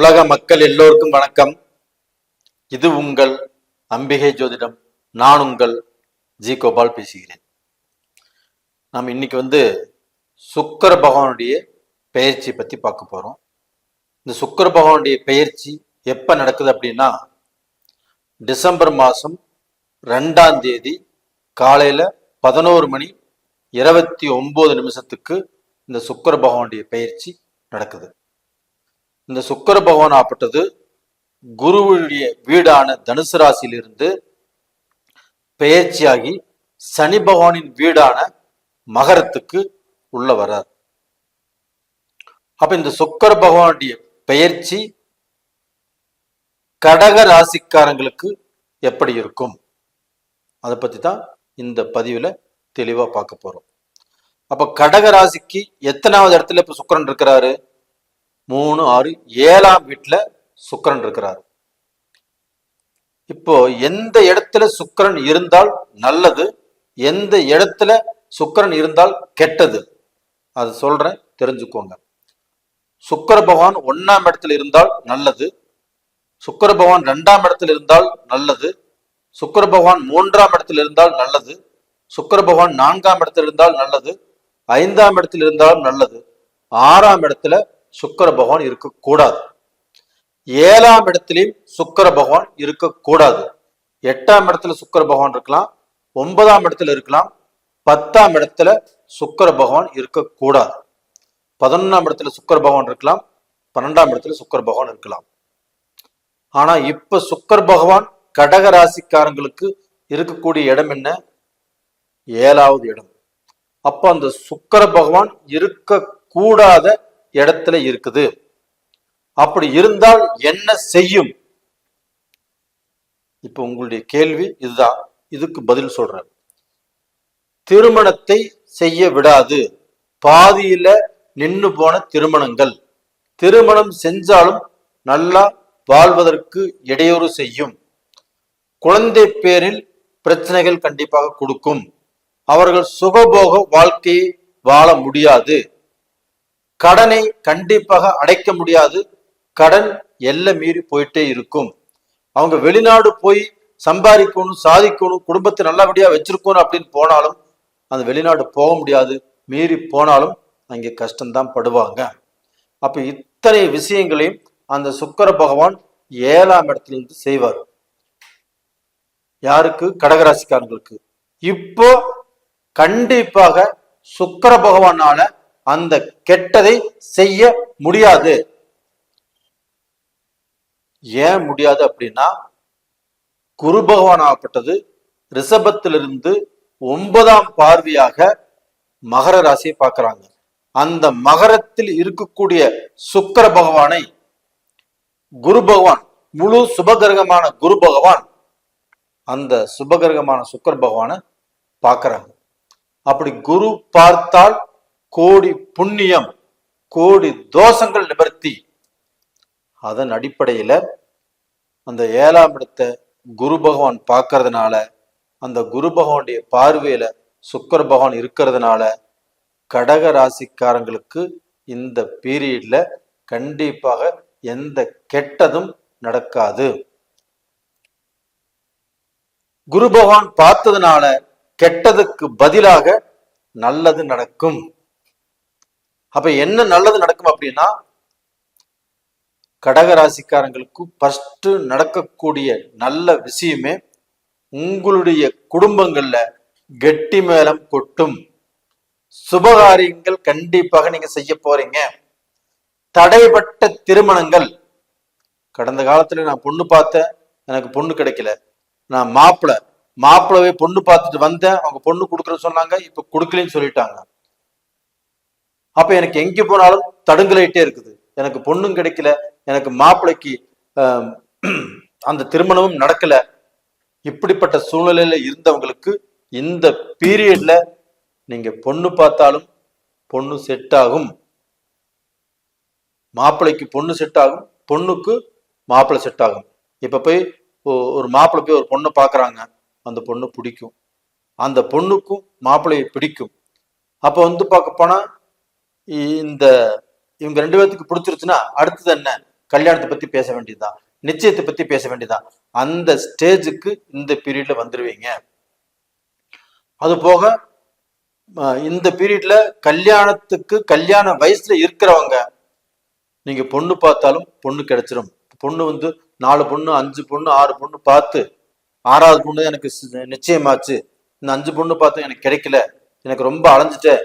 உலக மக்கள் எல்லோருக்கும் வணக்கம். இது உங்கள் அம்பிகை ஜோதிடம். நான் உங்கள் ஜி கோபால் பேசுகிறேன். நாம் இன்னைக்கு வந்து சுக்கர பகவானுடைய பெயர்ச்சி பத்தி பார்க்க போறோம். இந்த சுக்கர பகவானுடைய பெயர்ச்சி எப்ப நடக்குது அப்படின்னா டிசம்பர் மாதம் ரெண்டாம் தேதி காலையில பதினோரு மணி இருபத்தி ஒன்பது நிமிஷத்துக்கு இந்த சுக்கர பகவானுடைய பயிற்சி நடக்குது. இந்த சுக்கர பகவான் ஆப்பட்டது குருவுடைய வீடான தனுசு ராசியிலிருந்து பெயர்ச்சியாகி சனி பகவானின் வீடான மகரத்துக்கு உள்ள வரார். அப்ப இந்த சுக்கர பகவானுடைய பெயர்ச்சி கடக ராசிக்காரங்களுக்கு எப்படி இருக்கும்? அதை பத்தி தான் இந்த பதிவுல தெளிவா பார்க்க போறோம். அப்ப கடக ராசிக்கு எத்தனாவது இடத்துல இப்ப சுக்கரன் இருக்கிறாரு? மூணு ஆறு ஏழாம் வீட்டுல சுக்கரன் இருக்கிறாரு. இப்போ எந்த இடத்துல சுக்கரன் இருந்தால் நல்லது எந்த இடத்துல சுக்கரன் இருந்தால் கெட்டது அது சொல்றேன் தெரிஞ்சுக்கோங்க. சுக்கர பகவான் ஒன்னாம் இடத்துல இருந்தால் நல்லது சுக்கர பகவான் ரெண்டாம் இடத்துல இருந்தால் நல்லது சுக்கர பகவான் மூன்றாம் இடத்தில் இருந்தால் நல்லது சுக்கர பகவான் நான்காம் இடத்தில் இருந்தால் நல்லது ஐந்தாம் இடத்தில் இருந்தாலும் நல்லது ஆறாம் இடத்துல சுக்கர பகவான் இருக்கக்கூடாது. ஏழாம் இடத்திலையும் சுக்கர பகவான் இருக்கக்கூடாது. எட்டாம் இடத்துல சுக்கர பகவான் இருக்கலாம் ஒன்பதாம் இடத்துல இருக்கலாம் பத்தாம் இடத்துல சுக்கர பகவான் இருக்கக்கூடாது. பதினொன்னாம் இடத்துல சுக்கர பகவான் இருக்கலாம் பன்னெண்டாம் இடத்துல சுக்கர பகவான் இருக்கலாம். ஆனா இப்ப சுக்கர பகவான் கடக ராசிக்காரங்களுக்கு இருக்கக்கூடிய இடம் என்ன? ஏழாவது இடம். அப்ப அந்த சுக்கர பகவான் இருக்கக்கூடாத இடத்துல இருக்குது. அப்படி இருந்தால் என்ன செய்யும்? இப்ப உங்களுடைய கேள்வி இதுதான். இதுக்கு பதில் சொல்றேன். திருமணத்தை செய்ய விடாது. பாதியில நின்னு போன திருமணங்கள். திருமணம் செஞ்சாலும் நல்லா வாழ்வதற்கு இடையூறு செய்யும். குழந்தை பேரில் பிரச்சனைகள் கண்டிப்பாக கொடுக்கும். அவர்கள் சுகபோக வாழ்க்கையை வாழ முடியாது. கடனை கண்டிப்பாக அடைக்க முடியாது. கடன் எல்லை மீறி போயிட்டே இருக்கும். அவங்க வெளிநாடு போய் சம்பாதிக்கணும் சாதிக்கணும் குடும்பத்தை நல்லபடியா வச்சிருக்கணும் அப்படின்னு போனாலும் அந்த வெளிநாடு போக முடியாது. மீறி போனாலும் அங்கே கஷ்டம்தான் படுவாங்க. அப்ப இத்தனை விஷயங்களையும் அந்த சுக்கர பகவான் ஏழாம் இடத்துல இருந்து செய்வார். யாருக்கு? கடகராசிக்காரங்களுக்கு. இப்போ கண்டிப்பாக சுக்கர பகவானால அந்த கெட்டதை செய்ய முடியாது. ஏன் முடியாது அப்படின்னா குரு பகவான் ஆகப்பட்டது ரிஷபத்திலிருந்து ஒன்பதாம் பார்வையாக மகர ராசியை பார்க்கிறாங்க. அந்த மகரத்தில் இருக்கக்கூடிய சுக்கர பகவானை குரு பகவான் முழு சுபகிரகமான குரு பகவான் அந்த சுபகிரகமான சுக்கர பகவானை பார்க்கிறாங்க. அப்படி குரு பார்த்தால் கோடி புண்ணியம் கோடி தோஷங்கள் நிவர்த்தி. அதன் அடிப்படையில அந்த ஏழாம் இடத்தை குரு பகவான் பார்க்கறதுனால அந்த குரு பகவானுடைய பார்வையில சுக்கர பகவான் இருக்கிறதுனால கடக ராசிக்காரங்களுக்கு இந்த பீரியட்ல கண்டிப்பாக எந்த கெட்டதும் நடக்காது. குரு பகவான் பார்த்ததுனால கெட்டதுக்கு பதிலாக நல்லது நடக்கும். அப்ப என்ன நல்லது நடக்கும் அப்படின்னா கடக ராசிக்காரங்களுக்கு ஃபர்ஸ்ட் நடக்கக்கூடிய நல்ல விஷயமே உங்களுடைய குடும்பங்கள்ல கெட்டி மேளம் கொட்டும். சுபகாரியங்கள் கண்டிப்பாக நீங்க செய்ய போறீங்க. தடைப்பட்ட திருமணங்கள். கடந்த காலத்துல நான் பொண்ணு பார்த்தேன் எனக்கு பொண்ணு கிடைக்கல. நான் மாப்பிள்ளை மாப்பிள்ளவே பொண்ணு பார்த்துட்டு வந்தேன் அவங்க பொண்ணு கொடுக்குறேன்னு சொன்னாங்க இப்ப கொடுக்கலன்னு சொல்லிட்டாங்க. அப்ப எனக்கு எங்க போனாலும் தடுங்கலாயிட்டே இருக்குது. எனக்கு பொண்ணும் கிடைக்கல. எனக்கு மாப்பிள்ளைக்கு ஆஹ், அந்த திருமணமும் நடக்கல. இப்படிப்பட்ட சூழ்நிலையில இருந்தவங்களுக்கு இந்த பீரியட்ல நீங்க பொண்ணு பார்த்தாலும் பொண்ணு செட் ஆகும். மாப்பிள்ளைக்கு பொண்ணு செட் ஆகும். பொண்ணுக்கு மாப்பிள்ளை செட் ஆகும். இப்ப போய் ஒரு மாப்பிள்ளை போய் ஒரு பொண்ணை பாக்குறாங்க அந்த பொண்ணு பிடிக்கும். அந்த பொண்ணுக்கும் மாப்பிள்ளையை பிடிக்கும். அப்ப வந்து பார்க்க போனா இந்த இவங்க ரெண்டு பேர்த்துக்கு பிடிச்சிருச்சுன்னா அடுத்தது என்ன? கல்யாணத்தை பத்தி பேச வேண்டியதுதான் நிச்சயத்தை பத்தி பேச வேண்டியதுதான் அந்த ஸ்டேஜுக்கு இந்த பீரியட்ல வந்துருவீங்க. அது போக இந்த பீரியட்ல கல்யாணத்துக்கு கல்யாண வயசுல இருக்கிறவங்க நீங்க பொண்ணு பார்த்தாலும் பொண்ணு கிடைச்சிரும். பொண்ணு வந்து நாலு பொண்ணு அஞ்சு பொண்ணு ஆறு பொண்ணு பார்த்து ஆறாவது பொண்ணு எனக்கு நிச்சயமாச்சு. இந்த அஞ்சு பொண்ணு பார்த்து எனக்கு கிடைக்கல எனக்கு ரொம்ப அலைஞ்சிட்டேன்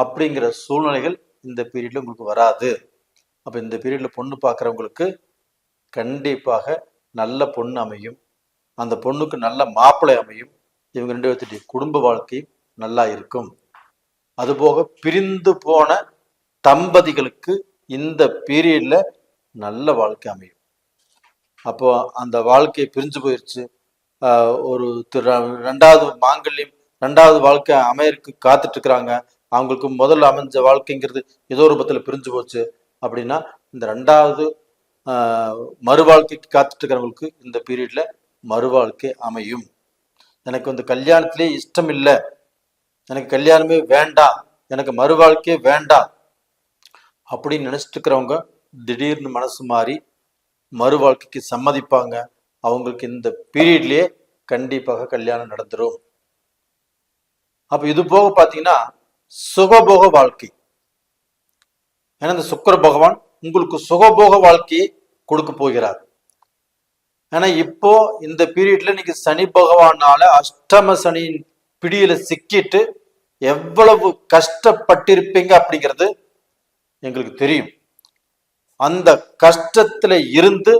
அப்படிங்கிற சூழ்நிலைகள் இந்த பீரியடில் உங்களுக்கு வராது. அப்போ இந்த பீரியடில் பொண்ணு பார்க்குறவங்களுக்கு கண்டிப்பாக நல்ல பொண்ணு அமையும். அந்த பொண்ணுக்கு நல்ல மாப்பிள்ளை அமையும். இவங்க ரெண்டு பேர்த்துடைய குடும்ப வாழ்க்கையும் நல்லா இருக்கும். அதுபோக பிரிந்து போன தம்பதிகளுக்கு இந்த பீரியடில் நல்ல வாழ்க்கை அமையும். அப்போ அந்த வாழ்க்கையை பிரிஞ்சு போயிடுச்சு ஒரு திரு- ரெண்டாவது மாங்கல்யம் ரெண்டாவது வாழ்க்கை அமையருக்கு காத்துட்டு இருக்கிறாங்க. அவங்களுக்கு முதல்ல அமைஞ்ச வாழ்க்கைங்கிறது ஏதோ ரூபத்துல பிரிஞ்சு போச்சு அப்படின்னா இந்த ரெண்டாவது ஆஹ் மறு வாழ்க்கைக்கு காத்துட்டு இருக்கிறவங்களுக்கு இந்த பீரியட்ல மறு வாழ்க்கை அமையும். எனக்கு வந்து கல்யாணத்திலே இஷ்டம் இல்லை எனக்கு கல்யாணமே வேண்டாம் எனக்கு மறு வாழ்க்கையே வேண்டாம் அப்படின்னு நினைச்சிட்டு இருக்கிறவங்க திடீர்னு மனசு மாறி மறு வாழ்க்கைக்கு சம்மதிப்பாங்க. அவங்களுக்கு இந்த பீரியட்லயே கண்டிப்பாக கல்யாணம் நடந்துரும். அப்போ இது போக பாத்தீங்கன்னா சுகபோக வாழ்க்கை. ஏன்னா இந்த சுக்கிர பகவான் உங்களுக்கு சுகபோக வாழ்க்கையை கொடுக்க போகிறார். ஏன்னா இப்போ இந்த பீரியட்ல நீங்க சனி பகவானால அஷ்டம சனியின் பிடியில சிக்கிட்டு எவ்வளவு கஷ்டப்பட்டிருப்பீங்க அப்படிங்கிறது எங்களுக்கு தெரியும். அந்த கஷ்டத்துல இருந்து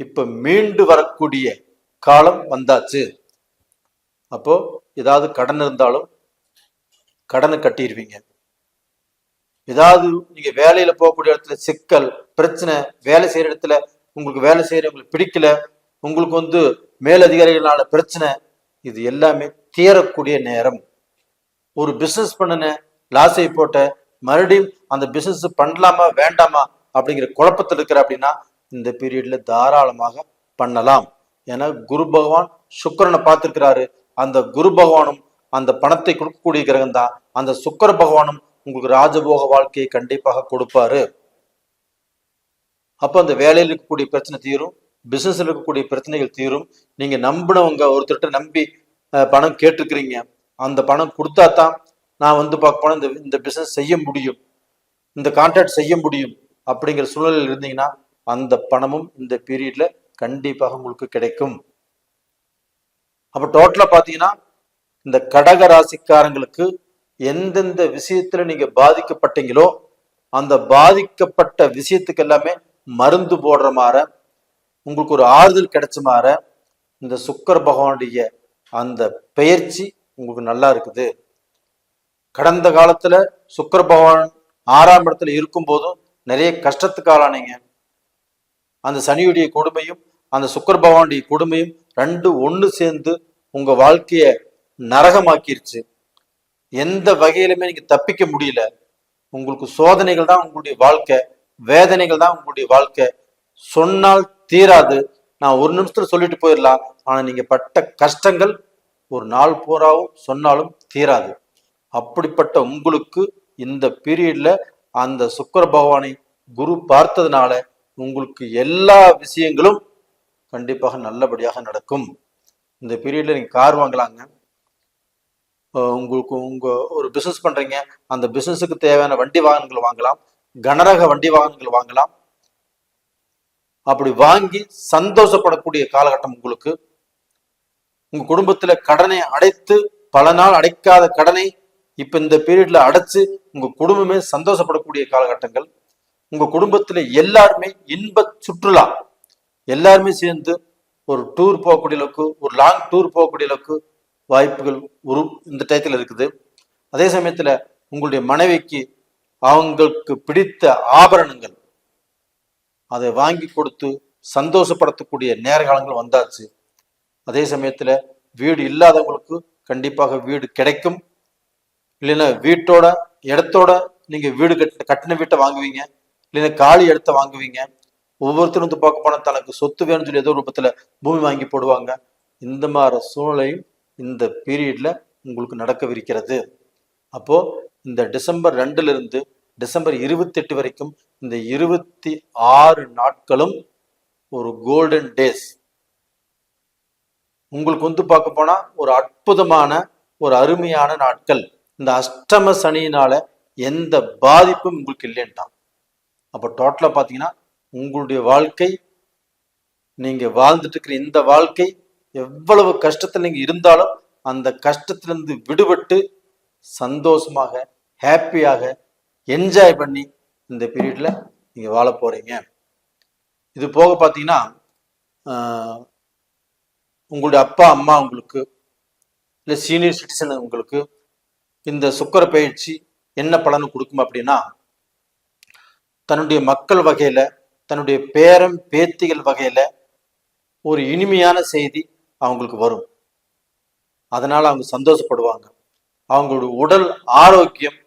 இப்ப மீண்டு வரக்கூடிய காலம் வந்தாச்சு. அப்போ ஏதாவது கடன் இருந்தாலும் கடனை கட்டிடுவீங்க ஏதாவது நீங்க வேலையில போகக்கூடிய இடத்துல சிக்கல் பிரச்சனை வேலை செய்யற இடத்துல உங்களுக்கு வேலை செய்யறவங்களுக்கு பிடிக்கல உங்களுக்கு வந்து மேலதிகாரிகளால பிரச்சனை இது எல்லாமே தீரக்கூடிய நேரம். ஒரு பிசினஸ் பண்ணின லாஸை போட்ட மறுபடியும் அந்த பிசினஸ் பண்ணலாமா வேண்டாமா அப்படிங்கிற குழப்பத்தில் இருக்கிற அப்படின்னா இந்த பீரியட்ல தாராளமாக பண்ணலாம். ஏன்னா குரு பகவான் சுக்கரனை பார்த்திருக்கிறாரு. அந்த குரு பகவானும் அந்த பணத்தை கொடுக்கக்கூடிய கிரகம் தான் அந்த சுக்கர பகவானும் உங்களுக்கு ராஜபோக வாழ்க்கையை கண்டிப்பாக கொடுப்பாரு. அப்போ அந்த வேலையில் இருக்கக்கூடிய பிரச்சனை தீரும் பிசினஸ்ல இருக்கக்கூடிய பிரச்சனைகள் தீரும். நீங்க நம்பினவங்க ஒருத்தர்கிட்ட நம்பி அஹ், பணம் கேட்டிருக்கிறீங்க. அந்த பணம் கொடுத்தா தான் நான் வந்து பார்க்க போனா இந்த இந்த பிசினஸ் செய்ய முடியும். இந்த கான்ட்ராக்ட் செய்ய முடியும். அப்படிங்கிற சூழலில் இருந்தீங்கன்னா அந்த பணமும் இந்த பீரியட்ல கண்டிப்பாக உங்களுக்கு கிடைக்கும். அப்ப டோட்டலா பாத்தீங்கன்னா இந்த கடக ராசிக்காரங்களுக்கு எந்தெந்த விஷயத்துல நீங்க பாதிக்கப்பட்டீங்களோ அந்த பாதிக்கப்பட்ட விஷயத்துக்கு எல்லாமே மருந்து போடுற மாற உங்களுக்கு ஒரு ஆறுதல் கிடைச்ச மாற இந்த சுக்கர பகவானுடைய அந்த பெயர்ச்சி உங்களுக்கு நல்லா இருக்குது. கடந்த காலத்துல சுக்கர பகவான் ஆறாம் இடத்துல இருக்கும் போதும் நிறைய கஷ்டத்துக்கு ஆளானீங்க அந்த சனியுடைய கொடுமையும் அந்த சுக்கர பகவானுடைய கொடுமையும் ரெண்டு ஒன்று சேர்ந்து உங்க வாழ்க்கைய நரகமாக்கிருச்சு. எந்த வகையிலுமே நீங்க தப்பிக்க முடியல. உங்களுக்கு சோதனைகள் தான் உங்களுடைய வாழ்க்கை வேதனைகள் தான் உங்களுடைய வாழ்க்கை. சொன்னால் தீராது. நான் ஒரு நிமிஷத்துல சொல்லிட்டு போயிடலாம். ஆனா நீங்க பட்ட கஷ்டங்கள் ஒரு நாள் பூராவும் சொன்னாலும் தீராது. அப்படிப்பட்ட உங்களுக்கு இந்த பீரியட்ல அந்த சுக்கர பகவானை குரு பார்த்ததுனால உங்களுக்கு எல்லா விஷயங்களும் கண்டிப்பாக நல்லபடியாக நடக்கும். இந்த பீரியட்ல நீங்க கார் வாங்கலாங்க. உங்களுக்கு உங்க ஒரு பிசினஸ் பண்றீங்க. அந்த பிசினஸுக்கு தேவையான வண்டி வாகனங்கள் வாங்கலாம். கனரக வண்டி வாகனங்கள் வாங்கலாம். அப்படி வாங்கி சந்தோஷப்படக்கூடிய காலகட்டம் உங்களுக்கு. உங்க குடும்பத்துல கடனை அடைத்து பல நாள் அடைக்காத கடனை இப்ப இந்த பீரியட்ல அடைச்சு உங்க குடும்பமே சந்தோஷப்படக்கூடிய காலகட்டங்கள். உங்க குடும்பத்துல எல்லாருமே இன்ப சுற்றுலா. எல்லாருமே சேர்ந்து ஒரு டூர் போகக்கூடிய அளவுக்கு ஒரு லாங் டூர் போகக்கூடிய அளவுக்கு வாய்ப்புகள் உரு இந்த டயத்தில் இருக்குது. அதே சமயத்தில் உங்களுடைய மனைவிக்கு அவங்களுக்கு பிடித்த ஆபரணங்கள் அதை வாங்கி கொடுத்து சந்தோஷப்படுத்தக்கூடிய நேரகாலங்கள் வந்தாச்சு. அதே சமயத்தில் வீடு இல்லாதவங்களுக்கு கண்டிப்பாக வீடு கிடைக்கும். இல்லைன்னா வீட்டோட இடத்தோட நீங்கள் வீடு கட்ட கட்டின வீட்டை வாங்குவீங்க. இல்லைன்னா காலி இடத்த வாங்குவீங்க. ஒவ்வொருத்தரும் வந்து பார்க்க போனால் தனக்கு சொத்து வேணும்னு சொல்லி ஏதோ ரூபத்தில் பூமி வாங்கி போடுவாங்க. இந்த மாதிரி சூழ்நிலையும் இந்த பீரியட்ல உங்களுக்கு நடக்கவிருக்கிறது. அப்போ இந்த டிசம்பர் ரெண்டுல இருந்து டிசம்பர் இருபத்தெட்டு வரைக்கும் இந்த இருபத்தி ஆறு நாட்களும் ஒரு கோல்டன் டேஸ் உங்களுக்கு வந்து பார்க்க போனா ஒரு அற்புதமான ஒரு அருமையான நாட்கள். இந்த அஷ்டம சனியினால எந்த பாதிப்பும் உங்களுக்கு இல்லைன்ட்டான். அப்போ டோட்டலா பார்த்தீங்கன்னா உங்களுடைய வாழ்க்கை நீங்க வாழ்ந்துட்டு இருக்கிற இந்த வாழ்க்கை எவ்வளவு கஷ்டத்துல நீங்க இருந்தாலும் அந்த கஷ்டத்திலிருந்து விடுபட்டு சந்தோஷமாக ஹாப்பியாக என்ஜாய் பண்ணி இந்த பீரியட்ல நீங்க வாழ போகிறீங்க இது போக பார்த்தீங்கன்னா ஆஹ், உங்களுடைய அப்பா அம்மா உங்களுக்கு இல்லை சீனியர் சிட்டிசன் உங்களுக்கு இந்த சுக்கர பயிற்சி என்ன பலன் கொடுக்கும் அப்படின்னா தன்னுடைய மக்கள் வகையில தன்னுடைய பேரன் பேத்திகள் வகையில ஒரு இனிமையான செய்தி அவங்களுக்கு வரும். அதனால அவங்க சந்தோஷப்படுவாங்க. அவங்களுடைய உடல் ஆரோக்கியம்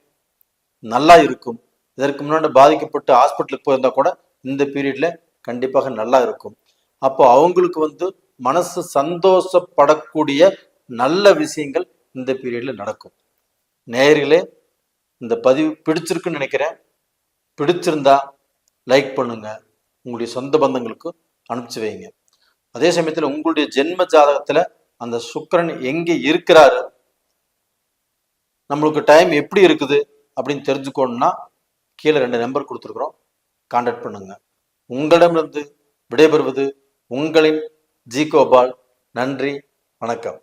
நல்லா இருக்கும். இதற்கு முன்னாடி பாதிக்கப்பட்டு ஹாஸ்பிட்டலுக்கு போயிருந்தா கூட இந்த பீரியட்ல கண்டிப்பாக நல்லா இருக்கும். அப்போ அவங்களுக்கு வந்து மனசு சந்தோஷப்படக்கூடிய நல்ல விஷயங்கள் இந்த பீரியட்ல நடக்கும். நேயர்களே இந்த பதிவு பிடிச்சிருக்குன்னு நினைக்கிறேன். பிடிச்சிருந்தா லைக் பண்ணுங்க. உங்களுடைய சொந்த பந்தங்களுக்கு அனுப்பிச்சு வைங்க. அதே சமயத்தில் உங்களுடைய ஜென்ம ஜாதகத்துல அந்த சுக்கரன் எங்கே இருக்கிறாரு? நம்மளுக்கு டைம் எப்படி இருக்குது அப்படின்னு தெரிஞ்சுக்கணும்னா கீழே ரெண்டு நம்பர் கொடுத்துருக்குறோம். கான்டாக்ட் பண்ணுங்க. உங்களிடமிருந்து விடைபெறுவது உங்களின் ஜி கோபால் நன்றி. வணக்கம்.